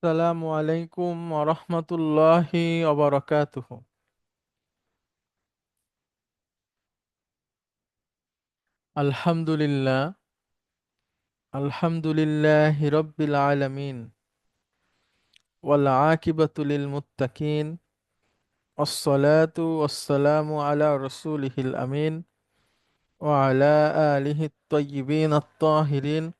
السلام عليكم ورحمة الله وبركاته. الحمد لله. الحمد لله رب العالمين. والعاقبة للمتقين. والصلاة والسلام على رسوله الأمين. وعلى آله الطيبين الطاهرين.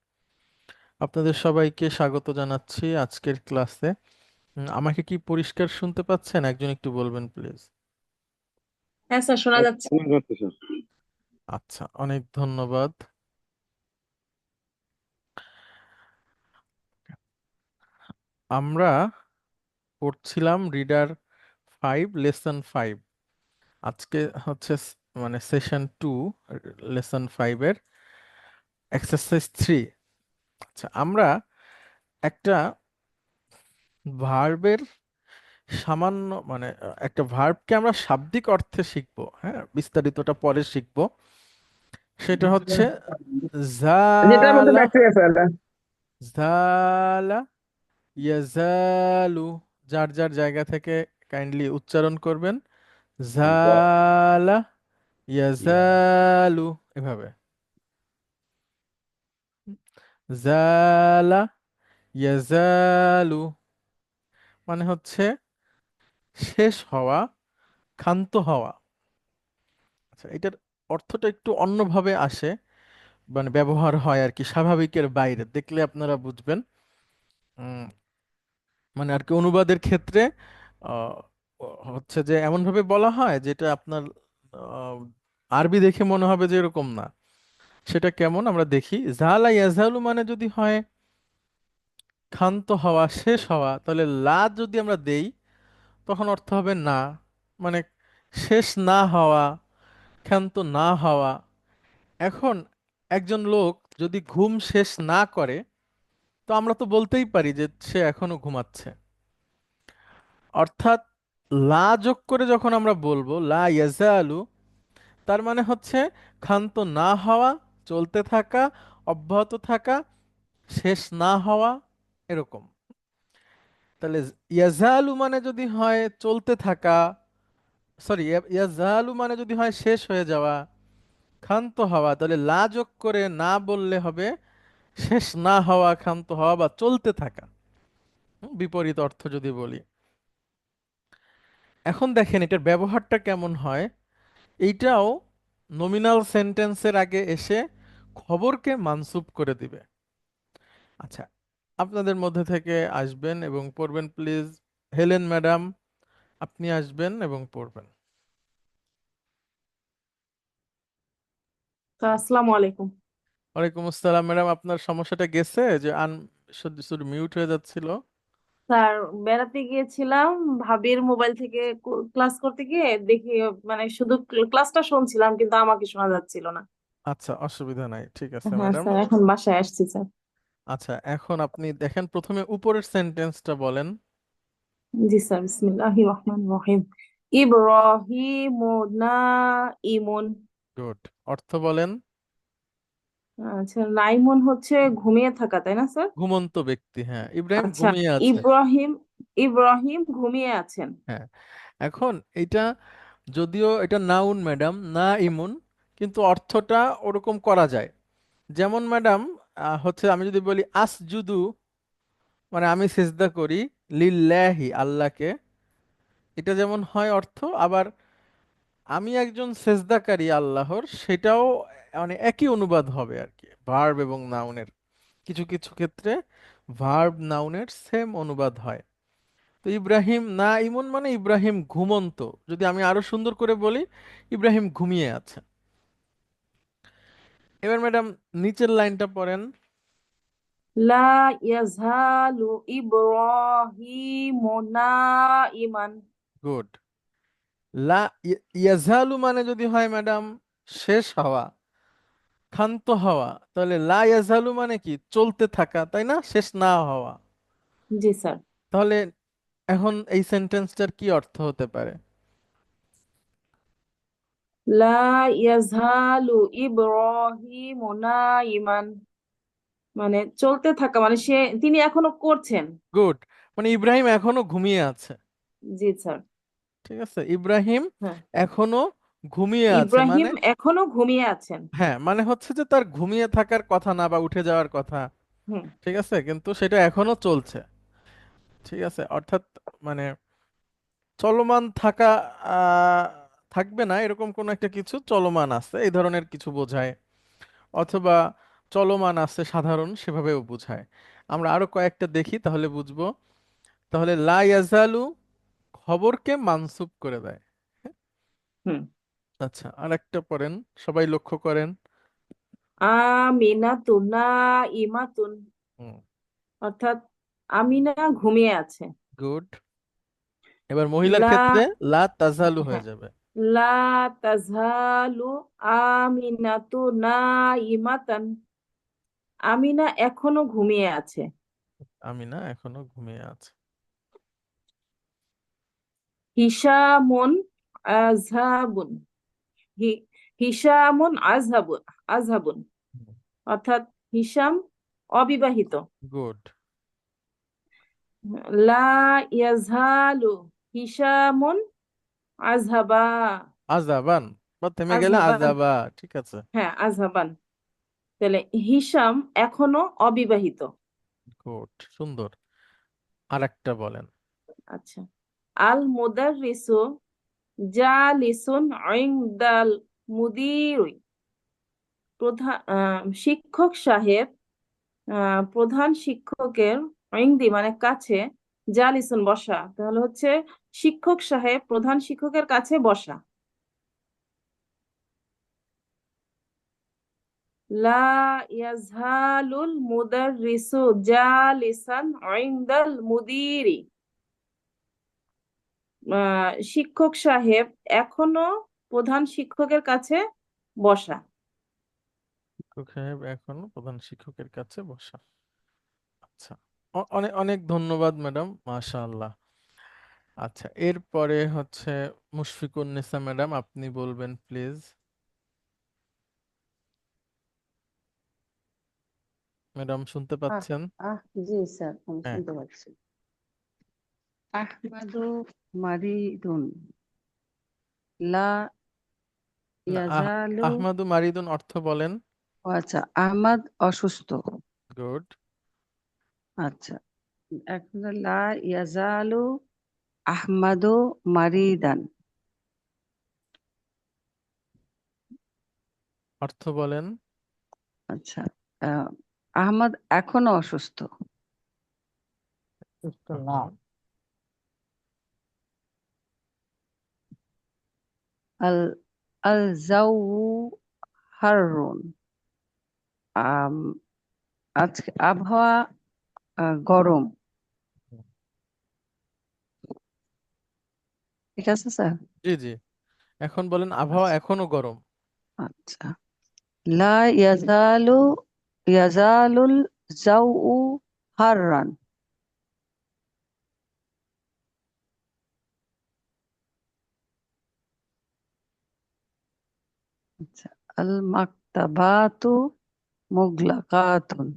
আপনাদের সবাইকে স্বাগত জানাচ্ছি আজকের ক্লাসে। আমাকে কি পরিষ্কার শুনতে পাচ্ছেন? একজন একটু বলবেন প্লিজ। হ্যাঁ স্যার শোনা যাচ্ছে। শোনা যাচ্ছে স্যার। আচ্ছা অনেক ধন্যবাদ। আমরা পড়ছিলাম রিডার ফাইভ লেসন ফাইভ। আজকে হচ্ছে মানে সেশন টু লেসন ফাইভের এক্সারসাইজ থ্রি। আচ্ছা আমরা একটা ভার্বের সামান্য মানে একটা ভার্বকে আমরা শাব্দিক অর্থে শিখব হ্যাঁ? বিস্তারিতটা পরে শিখব। সেটা হচ্ছে জালা জালা ইয়াজালু যার যার জায়গা থেকে কাইন্ডলি উচ্চারণ করবেন। জালা ইয়াজালু এভাবে। জালা ইয়াজালু মানে হচ্ছে শেষ হওয়া, ক্ষান্ত হওয়া। আচ্ছা এটার অর্থটা একটু অন্যভাবে আসে মানে ব্যবহার হয় আর কি, স্বাভাবিকের বাইরে, দেখলে আপনারা বুঝবেন। মানে আর কি অনুবাদের ক্ষেত্রে হচ্ছে যে এমনভাবে বলা হয় যেটা আপনার আরবি দেখে মনে হবে যে এরকম না। সেটা কেমন আমরা দেখি? জালা ইয়াজালু মানে যদি হয় ক্ষান্ত হওয়া, শেষ হওয়া, তাহলে লা যদি আমরা দেই, তখন অর্থ হবে না। মানে শেষ না হওয়া, ক্ষান্ত না হওয়া। এখন একজন লোক যদি ঘুম শেষ না করে, তো আমরা তো বলতেই পারি যে সে এখনও ঘুমাচ্ছে। অর্থাৎ লা যোগ করে যখন আমরা বলব, লা ইয়াজালু তার মানে হচ্ছে ক্ষান্ত না হওয়া চলতে থাকা, অব্যাহত থাকা, শেষ না হওয়া এরকম। তাহলে ইয়াজালু মানে যদি হয় চলতে থাকা সরি ইয়াজালু মানে যদি হয় শেষ হয়ে যাওয়া, ক্ষান্ত হওয়া, তাহলে লা যোগ করে না বললে হবে শেষ না হওয়া, ক্ষান্ত হওয়া বা চলতে থাকা। বিপরীত অর্থ যদি বলি। এখন দেখেন এটার ব্যবহারটা কেমন হয়? এইটাও নমিনাল সেন্টেন্সের আগে এসে খবরকে মানসুব করে দিবে। আচ্ছা আপনাদের মধ্যে থেকে আসবেন এবং পড়বেন প্লিজ হেলেন ম্যাডাম আপনি আসবেন এবং পড়বেন। আসসালামু আলাইকুম। ওয়ালাইকুম আসসালাম ম্যাডাম আপনার সমস্যাটা গেছে যে আন শুধু মিউট হয়ে যাচ্ছিল। স্যার বেড়াতে গিয়েছিলাম ভাবির মোবাইল থেকে ক্লাস করতে গিয়ে দেখি মানে শুধু ক্লাসটা শুনছিলাম কিন্তু আমাকে শোনা যাচ্ছিল না। আচ্ছা অসুবিধা নাই ঠিক আছে হ্যাঁ ম্যাডাম। স্যার এখন বাসায় আসছি স্যার। আচ্ছা এখন আপনি দেখেন প্রথমে উপরের সেন্টেন্সটা বলেন। জি স্যার বিসমিল্লাহির রহমানির রহিম। ইব্রাহিমু নাইমুন গুড অর্থ বলেন। আচ্ছা নাইমুন হচ্ছে ঘুমিয়ে থাকা তাই না স্যার? ঘুমন্ত ব্যক্তি হ্যাঁ ইব্রাহিম আচ্ছা ঘুমিয়ে আছে ইব্রাহিম ইব্রাহিম ঘুমিয়ে আছেন। হ্যাঁ এখন এটা যদিও এটা নাউন ম্যাডাম না ইমুন কিন্তু অর্থটা ওরকম করা যায়। যেমন ম্যাডাম হচ্ছে আমি যদি বলি আসজুদু মানে আমি সেজদা করি লিল্লাহি আল্লাহকে। এটা যেমন হয় অর্থ আবার আমি একজন সেজদাকারী আল্লাহর সেটাও মানে একই অনুবাদ হবে আর কি। ভার্ব এবং নাউনের কিছু কিছু ক্ষেত্রে ভার্ব নাউনের সেম অনুবাদ হয়। তো ইব্রাহিম না ইমন মানে ইব্রাহিম ঘুমন্ত। যদি আমি আরও সুন্দর করে বলি ইব্রাহিম ঘুমিয়ে আছে। এবার ম্যাডাম নিচের লাইনটা পড়েন। লা ইয়াজহালু ইব্রাহিমু নাইমান গুড। লা ইয়াজালু মানে যদি হয় ম্যাডাম শেষ হওয়া। ক্ষান্ত হওয়া। তাহলে লা ইয়াজালু মানে কি? চলতে থাকা তাই না? শেষ না হওয়া। জি স্যার। তাহলে এখন এই সেন্টেন্সটার কি অর্থ হতে পারে? লা ইয়াজহালু ইব্রাহিমু নাইমান মানে চলতে থাকা মানে সে তিনি এখনও করছেন। গুড। মানে ইব্রাহিম এখনও ঘুমিয়ে আছে। জি স্যার। ঠিক আছে? ইব্রাহিম হ্যাঁ। এখনও ঘুমিয়ে আছে ইব্রাহিম মানে এখনও ঘুমিয়ে আছেন। হ্যাঁ মানে হচ্ছে যে তার ঘুমিয়ে থাকার কথা না বা উঠে যাওয়ার কথা হুম। ঠিক আছে? কিন্তু সেটা এখনও চলছে ঠিক আছে? অর্থাৎ মানে চলমান থাকা আহ, থাকবে না এরকম কোন একটা কিছু চলমান আছে এই ধরনের কিছু বোঝায়। অথবা চলমান আছে সাধারণ সেভাবেও বোঝায়। আমরা আরও কয়েকটা দেখি তাহলে বুঝব। তাহলে লা ইয়াজালু খবরকে মানসুব করে দেয় হুম। আচ্ছা আর একটা পড়েন সবাই লক্ষ্য করেন। আমিনাতুন নাইমাতুন হুম। অর্থাৎ আমিনা ঘুমিয়ে আছে। গুড। এবার মহিলার লা ক্ষেত্রে লা তাজালু হয়ে। হ্যাঁ যাবে। লা তাজহালু আমিনাতু নাইমাতান আমিনা এখনও ঘুমিয়ে আছে। আমি না এখনও ঘুমিয়ে আছে। হিশামুন আজহাবুন হি হিশামুন আজহাবুন আজহাবুন। অর্থাৎ হিশাম অবিবাহিত। গুড। লা ইয়াজহালু হিশামুন আজহাবা। আজাবান বা থেমে গেলে আজহাবান। আজাবা ঠিক আছে। হ্যাঁ আজহাবান। তাহলে হিশাম এখনও অবিবাহিত। গুড সুন্দর। আর একটা বলেন। আচ্ছা। আল মুদাররিসু জালিসুন ইনদাল মুদিরি। প্রধান শিক্ষক সাহেব প্রধান শিক্ষকের ইংদি মানে কাছে জালিসুন বসা। তাহলে হচ্ছে শিক্ষক সাহেব প্রধান শিক্ষকের কাছে বসা। লা ইয়াজহালুল মুদাররিসু জালিসান ইনদাল মুদিরি। শিক্ষক সাহেব এখনও প্রধান শিক্ষকের কাছে বসা। শিক্ষক সাহেব এখনও প্রধান শিক্ষকের কাছে বসা। আচ্ছা অনেক অনেক ধন্যবাদ ম্যাডাম মাশাআল্লাহ। আচ্ছা এরপরে হচ্ছে মুশফিকুন নিসা ম্যাডাম আপনি বলবেন প্লিজ। ম্যাডাম শুনতে পাচ্ছেন? আহ জি স্যার আমি হ্যাঁ। শুনতে পাচ্ছি। আহমাদু মারিদুন। লা ইয়াজালু আহমাদু মারিদুন অর্থ বলেন। ও আচ্ছা আহমাদ অসুস্থ। গুড। আচ্ছা এখন লা ইয়াজালু আহমাদু মারিদান। অর্থ বলেন। আচ্ছা আহ, আহমদ এখনও অসুস্থ। সুস্থ না আল আল জাউ হারুন আজকে আবহাওয়া গরম। ঠিক আছে স্যার? জি জি। এখন বলেন আবহাওয়া আচ্ছা। এখনও গরম? আচ্ছা। লা ইয়াজালু ইয়াজালুল জাউ হাররান আচ্ছা আল মাকতাবাতু মুগলাকাতুন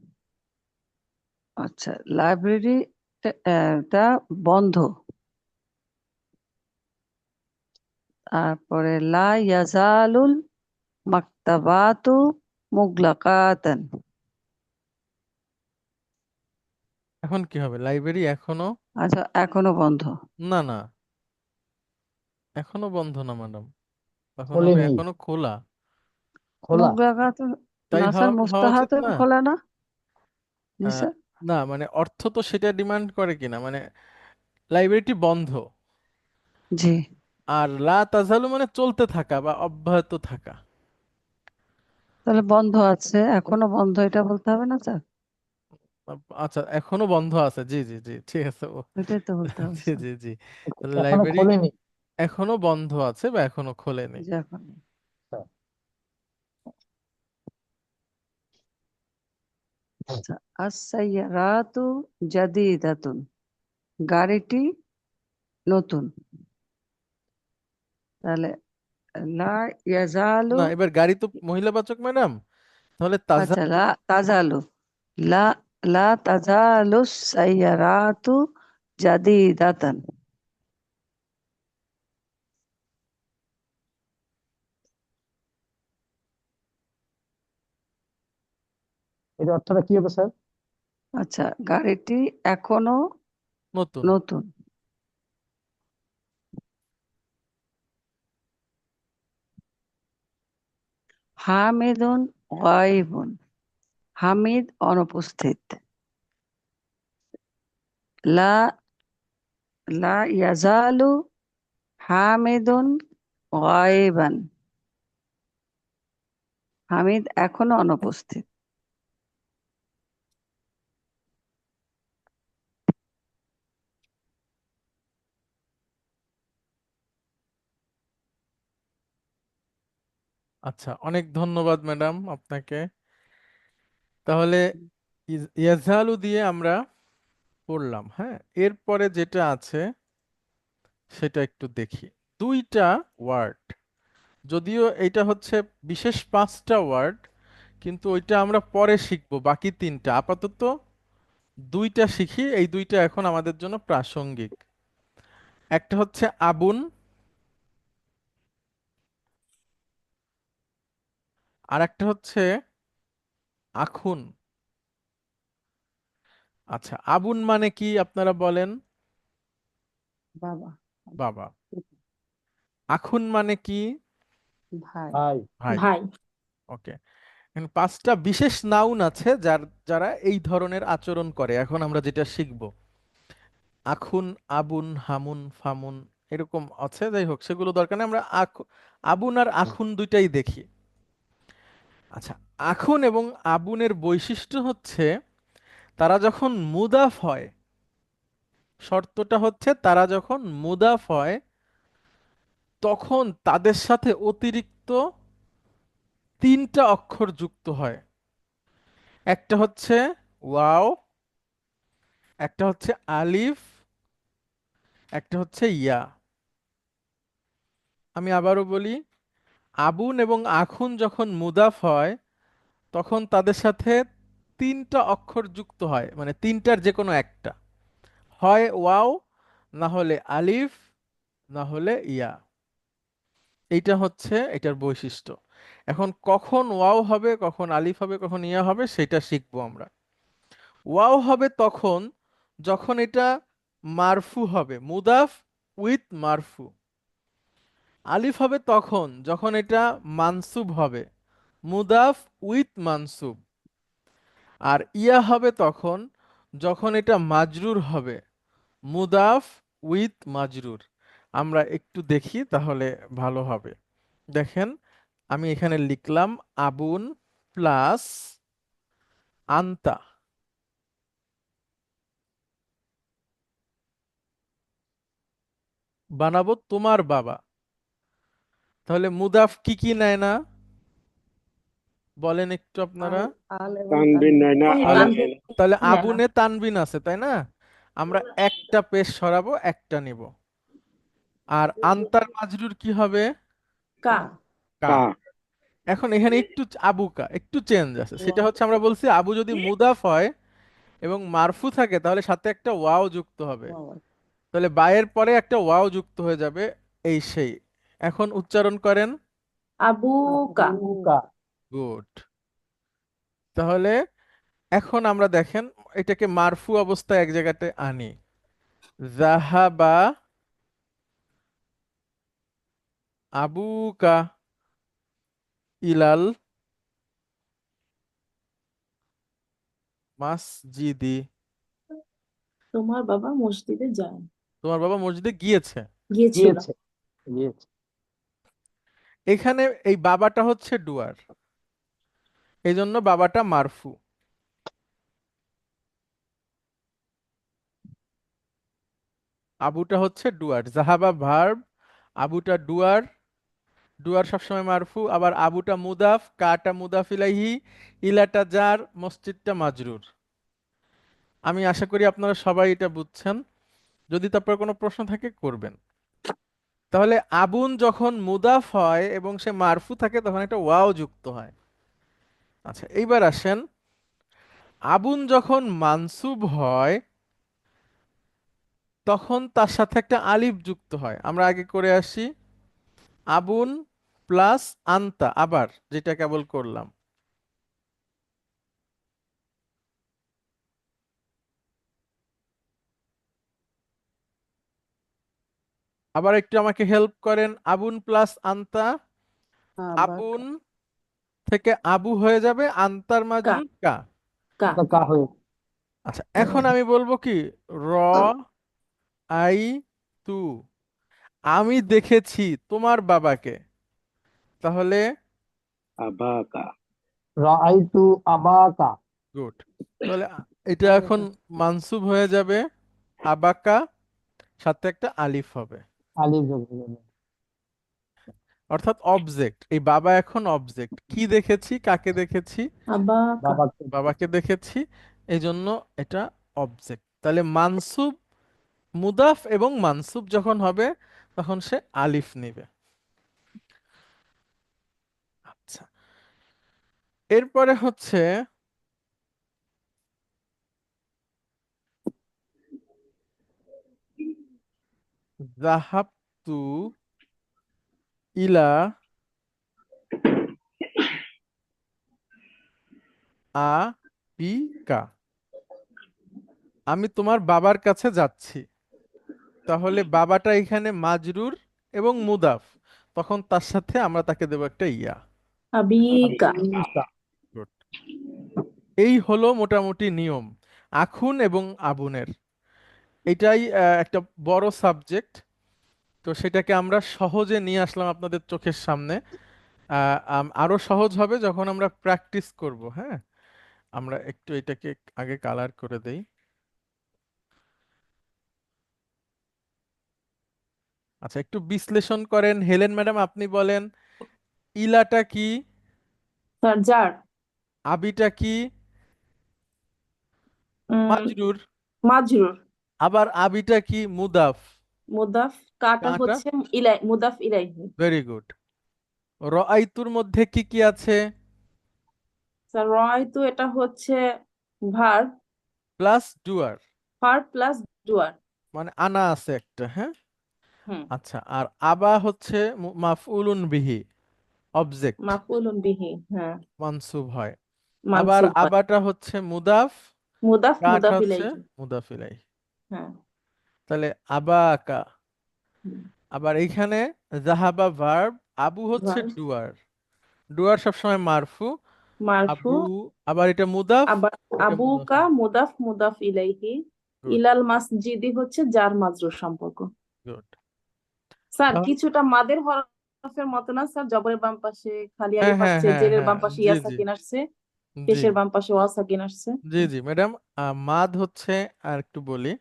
আচ্ছা লাইব্রেরি টা বন্ধ। তারপরে লা ইয়াজালুল মাকতাবাতু মুগলাকাতান। এখন কি হবে? লাইব্রেরি এখনও? আচ্ছা এখনও বন্ধ। না না। এখনও বন্ধ না ম্যাডাম তখন হবে এখনও খোলা। খোলা। তাই না হওয়া হওয়া উচিত না? খোলা না? জি আহ, স্যার না মানে অর্থ তো সেটা ডিমান্ড করে কিনা মানে লাইব্রেরিটি বন্ধ। জি। আর লা তাজালু মানে চলতে থাকা বা অব্যাহত থাকা। তাহলে বন্ধ আছে এখনও বন্ধ এটা বলতে হবে না স্যার? আচ্ছা এখনও বন্ধ আছে জি জি জি ঠিক আছে। ও ওটাই তো বলতে জি বলছে জি জি। এখনও লাইব্রেরি খোলেনি। এখনও বন্ধ আছে বা এখনও খোলেনি? আচ্ছা আস-সাইয়ারাতু জাদিদাতুন। গাড়িটি নতুন। তাহলে লা ইয়াজালু না এবার গাড়ি তো মহিলাবাচক ম্যাডাম। তাহলে তাজা আচ্ছা লা তাজালু। লা লা তাজালু সাইয়ারাতু জাদিদাতান। এর অর্থটা কি হবে স্যার? আচ্ছা গাড়িটি এখনও নতুন। নতুন। হামিদুন গায়বুন। হামিদ অনুপস্থিত। লা লা ইয়াজালু হামিদুন গায়বান। হামিদ এখনও অনুপস্থিত। আচ্ছা অনেক ধন্যবাদ ম্যাডাম আপনাকে। তাহলে ইয়াজালু দিয়ে আমরা পড়লাম হ্যাঁ? এরপরে যেটা আছে, সেটা একটু দেখি। দুইটা ওয়ার্ড, যদিও এটা হচ্ছে বিশেষ পাঁচটা ওয়ার্ড, কিন্তু ওইটা আমরা পরে শিখব, বাকি তিনটা। আপাতত দুইটা শিখি, এই দুইটা এখন আমাদের জন্য প্রাসঙ্গিক। একটা হচ্ছে আবুন আর একটা হচ্ছে আখুন। আচ্ছা আবুন মানে কি আপনারা বলেন? বাবা। বাবা। আখুন মানে কি? ভাই। ভাই। ভাই। ভাই। ওকে। পাঁচটা বিশেষ নাউন আছে যার যারা এই ধরনের আচরণ করে। এখন আমরা যেটা শিখব। আখুন আবুন হামুন ফামুন এরকম আছে। যাই হোক সেগুলো দরকার নেই। আমরা আখ- আবুন আর আখুন দুইটাই দেখি। আচ্ছা আখুন এবং আবুনের বৈশিষ্ট্য হচ্ছে তারা যখন মুদাফ হয়, শর্তটা হচ্ছে তারা যখন মুদাফ হয়, তখন তাদের সাথে অতিরিক্ত তিনটা অক্ষর যুক্ত হয়। একটা হচ্ছে ওয়াও, একটা হচ্ছে আলিফ, একটা হচ্ছে ইয়া। আমি আবারও বলি আবুন এবং আখুন যখন মুদাফ হয়, তখন তাদের সাথে তিনটা অক্ষর যুক্ত হয় মানে তিনটার যে কোনো একটা। হয় ওয়াও, না হলে আলিফ, না হলে ইয়া। এইটা হচ্ছে এটার বৈশিষ্ট্য। এখন কখন ওয়াও হবে, কখন আলিফ হবে, কখন ইয়া হবে, সেটা শিখব আমরা। ওয়াও হবে তখন, যখন এটা মারফু হবে, মুদাফ উইথ মারফু। আলিফ হবে তখন, যখন এটা মানসুব হবে। মুদাফ উইথ মানসুব। আর ইয়া হবে তখন, যখন এটা মাজরুর হবে। মুদাফ উইথ মাজরুর। আমরা একটু দেখি, তাহলে ভালো হবে। দেখেন, আমি এখানে লিখলাম, আবুন প্লাস আন্তা। বানাবো তোমার বাবা। তাহলে মুদাফ কি কি নেয় না? বলেন একটু আপনারা। তানবিন নেয় না। তাহলে। আবুনে তানবিন আছে তাই না? আমরা একটা পেশ সরাবো একটা নিব। আর আন্তার মাজরুর কি হবে? কা। কা। এখন এখানে একটু আবুকা একটু চেঞ্জ আছে। সেটা হচ্ছে আমরা বলছি আবু যদি মুদাফ হয় এবং মারফু থাকে তাহলে সাথে একটা ওয়াও যুক্ত হবে। তাহলে বায়ের পরে একটা ওয়াও যুক্ত হয়ে যাবে এই সেই। এখন উচ্চারণ করেন? আবুকা। আবুকা। গুড। তাহলে এখন আমরা দেখেন এটাকে মারফু অবস্থায় এক জায়গাতে আনি। জাহাবা আবুকা ইলাল মাসজিদি। তোমার বাবা মসজিদে যায়। তোমার বাবা মসজিদে গিয়েছে? গিয়েছে গিয়েছে। এখানে এই বাবাটা হচ্ছে ডুয়ার। এই জন্য বাবাটা মারফু। আবুটা হচ্ছে ডুয়ার, জাহাবা ভার্ব, আবুটা ডুয়ার ডুয়ার সবসময় মারফু, আবার আবুটা মুদাফ, কাটা মুদাফ ইলাইহি ইলাটা জার, মসজিদটা মাজরুর। আমি আশা করি আপনারা সবাই এটা বুঝছেন। যদি তারপর কোনো প্রশ্ন থাকে, করবেন। তাহলে আবুন যখন মুদাফ হয় এবং সে মারফু থাকে, তখন একটা ওয়াও যুক্ত হয়। আচ্ছা এইবার আসেন। আবুন যখন মানসুব হয়, তখন তার সাথে একটা আলিফ যুক্ত হয়। আমরা আগে করে আসি। আবুন প্লাস আন্তা, আবার যেটা কেবল করলাম। আবার একটু আমাকে হেল্প করেন আবুন প্লাস আন্তা। আবুন থেকে আবু হয়ে যাবে আন্তার মাজরুর কা। আচ্ছা এখন আমি বলব কি? র আই তু। আমি দেখেছি তোমার বাবাকে। তাহলে? আবাকা রাআইতু আবাকা গুড। তাহলে এটা এখন মানসুব হয়ে যাবে আবাকা সাথে একটা আলিফ হবে। আলিফ যোগ হয়ে যাবে অর্থাৎ অবজেক্ট এই বাবা এখন অবজেক্ট কি দেখেছি কাকে দেখেছি? বাবাকে দেখেছি। এই জন্য এটা অবজেক্ট তাহলে মানসুব মুদাফ এবং মানসুব যখন হবে তখন সে আলিফ নেবে। আচ্ছা। এরপরে হচ্ছে জাহাবতু ইলা আবিকা আমি তোমার বাবার কাছে যাচ্ছি। তাহলে বাবাটা এখানে মাজরুর এবং মুদাফ। তখন তার সাথে আমরা তাকে দেবো একটা ইয়া. এই হলো মোটামুটি নিয়ম। আখুন এবং আবুনের। এটাই একটা বড় সাবজেক্ট তো সেটাকে আমরা সহজে নিয়ে আসলাম আপনাদের চোখের সামনে। আরও সহজ হবে যখন আমরা প্র্যাকটিস করব হ্যাঁ? আমরা একটু এটাকে আগে কালার করে দেই। আচ্ছা একটু বিশ্লেষণ করেন। হেলেন ম্যাডাম আপনি বলেন ইলাটা কি? Sir jar. আবিটা কি? মাজরুর। মাজরুর। আবার আবিটা কি? মুদাফ। মুদাফ কাটা কাটা? হচ্ছে ইলাই মুদাফ ইলাইহি। ভেরি গুড রআইতুর মধ্যে কি কি আছে? স্যার রায়তু এটা হচ্ছে ভার। প্লাস ডুয়ার ভার প্লাস ডুয়ার মানে আনা আছে একটা হ্যাঁ? হুম। আচ্ছা আর আবা হচ্ছে মু- মাফউলুন বিহি অবজেক্ট মাফউলুন বিহি হ্যাঁ। মানসুব হয়। আবার মানসুব হয়। আবাটা হচ্ছে মুদাফ মুদাফ কাটা মুদাফ হচ্ছে ইলাইহি। মুদাফ ইলাইহি। হ্যাঁ। তাহলে আবাকা। আবার এইখানে জাহাবা ভার্ব আবু হচ্ছে Verb। ডুয়ার। ডুয়ার সবসময় মারফু। মারফু। আবু আবার এটা মুদাফ। আবার আবুকা মুদাফ। মুদাফ ইলাইহি। ইলাল মাসজিদি হচ্ছে জার মাজরুর সম্পর্ক। গুড স্যার তাহলে- কিছুটা মাদের হরফের মতো না স্যার? জবরের বাম পাশে খালি হ্যাঁ আলিফ হ্যাঁ আসছে হ্যাঁ জেরের হ্যাঁ। বাম পাশে জি ইয়া জি। সাকিন আসছে। জি। পেশের বাম পাশে ওয়া সাকিন আসছে। জি জি। ম্যাডাম মাদ হচ্ছে আর একটু বলি।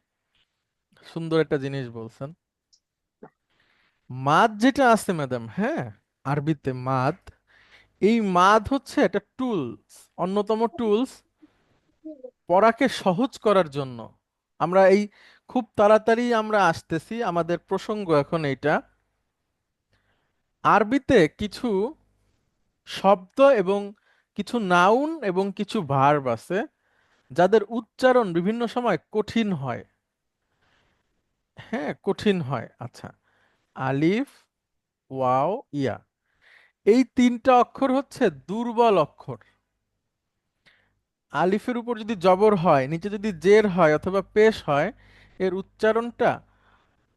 সুন্দর একটা জিনিস বলছেন। মাদ যেটা আছে ম্যাডাম হ্যাঁ আরবিতে মাদ, এই মাদ হচ্ছে একটা টুলস অন্যতম টুলস পড়াকে সহজ করার জন্য। আমরা এই খুব তাড়াতাড়ি আমরা আসতেছি, আমাদের প্রসঙ্গ এখন এইটা। আরবিতে কিছু শব্দ এবং কিছু নাউন এবং কিছু ভার্ব আছে, যাদের উচ্চারণ বিভিন্ন সময় কঠিন হয়। হ্যাঁ কঠিন হয়। আচ্ছা আলিফ ওয়াও ইয়া। এই তিনটা অক্ষর হচ্ছে দুর্বল অক্ষর। আলিফের উপর যদি জবর হয় নিচে যদি জের হয় অথবা পেশ হয় এর উচ্চারণটা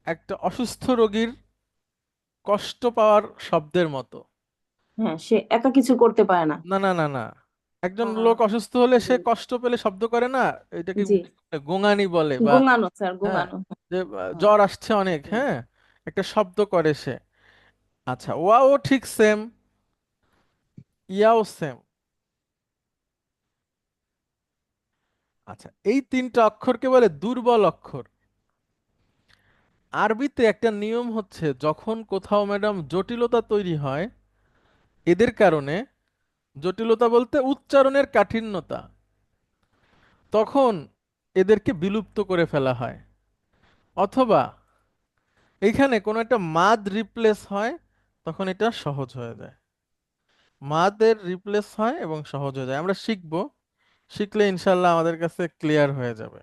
একটা অসুস্থ রোগীর কষ্ট পাওয়ার শব্দের মতো। হ্যাঁ সে একা কিছু করতে পারে না। না না না না। একজন লোক অসুস্থ হলে সে কষ্ট পেলে শব্দ করে না এটাকে জি। গোঙানি বলে বা গোঙানো স্যার হ্যাঁ গোঙানো। যে আহ, জ্বর আসছে অনেক হুম। হ্যাঁ? একটা শব্দ করে সে। আচ্ছা ওয়াও ঠিক সেম ইয়াও সেম আচ্ছা এই তিনটা অক্ষরকে বলে দুর্বল অক্ষর। আরবিতে একটা নিয়ম হচ্ছে যখন কোথাও ম্যাডাম জটিলতা তৈরি হয় এদের কারণে জটিলতা বলতে উচ্চারণের কাঠিন্যতা তখন এদেরকে বিলুপ্ত করে ফেলা হয়। অথবা এখানে কোনো একটা মাদ রিপ্লেস হয়, তখন এটা সহজ হয়ে যায়। মাদের রিপ্লেস হয় এবং সহজ হয়ে যায়। আমরা শিখব। শিখলে ইনশাল্লাহ আমাদের কাছে ক্লিয়ার হয়ে যাবে।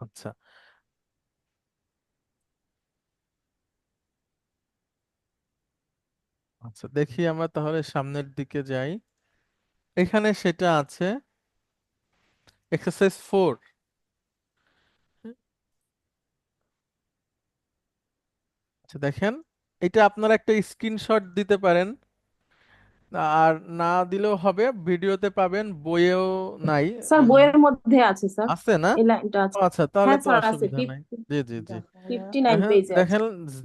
আচ্ছা। আচ্ছা দেখি আমরা তাহলে সামনের দিকে যাই। এখানে সেটা আছে। এক্সারসাইজ ফোর আচ্ছা দেখেন এটা আপনারা একটা স্ক্রিনশট দিতে পারেন। আর না দিলেও হবে ভিডিওতে পাবেন বইয়েও নাই। স্যার বইয়ের মধ্যে আছে স্যার। আছে না? এই লাইনটা আছে। আচ্ছা তাহলে হ্যাঁ তো স্যার আছে। অসুবিধা নাই। জি জি জি। ফিফটি নাইন হ্যাঁ, পেজে আছে। দেখেন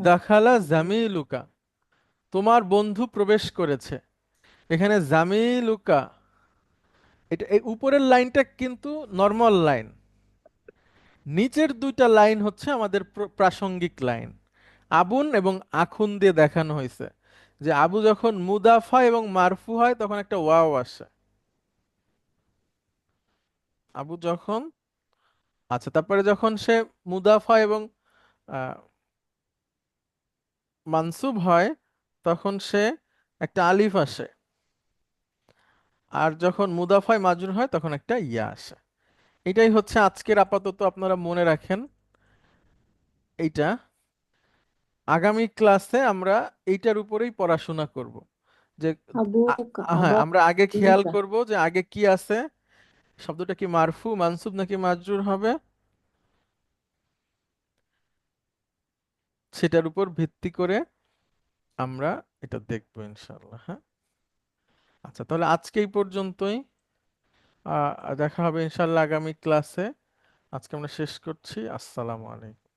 দাখালা জামিলুকা তোমার বন্ধু প্রবেশ করেছে। এখানে জামিলুকা এটা এই উপরের লাইনটা কিন্তু নর্মাল লাইন নিচের দুইটা লাইন হচ্ছে আমাদের প্রাসঙ্গিক লাইন আবুন এবং আখুন দিয়ে দেখানো হয়েছে যে আবু যখন মুদাফা এবং মারফু হয় তখন একটা ওয়াও আসে। আবু যখন আচ্ছা তারপরে যখন সে মুদাফা এবং মানসুব হয় তখন সে একটা আলিফ আসে। আর যখন মুদাফায় মাজুর হয় তখন একটা ইয়া আসে। এটাই হচ্ছে আজকের আপাতত আপনারা মনে রাখেন। এইটা আগামী ক্লাসে আমরা এইটার উপরেই পড়াশোনা করব। যে হ্যাঁ আমরা আগে খেয়াল করব যে আগে কি আছে। শব্দটা কি মারফু মানসুব নাকি মাজরুর হবে? সেটার উপর ভিত্তি করে আমরা এটা দেখব ইনশাল্লাহ হ্যাঁ। আচ্ছা তাহলে আজকে এই পর্যন্তই। আহ, দেখা হবে ইনশাল্লাহ আগামী ক্লাসে। আজকে আমরা শেষ করছি। আসসালামু আলাইকুম।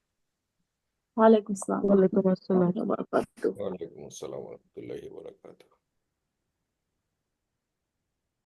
ওয়ালাইকুম আসসালাম। ওয়ালাইকুম আসসালাম ওয়া রাহমাতুল্লাহি ওয়া বারাকাতুহু।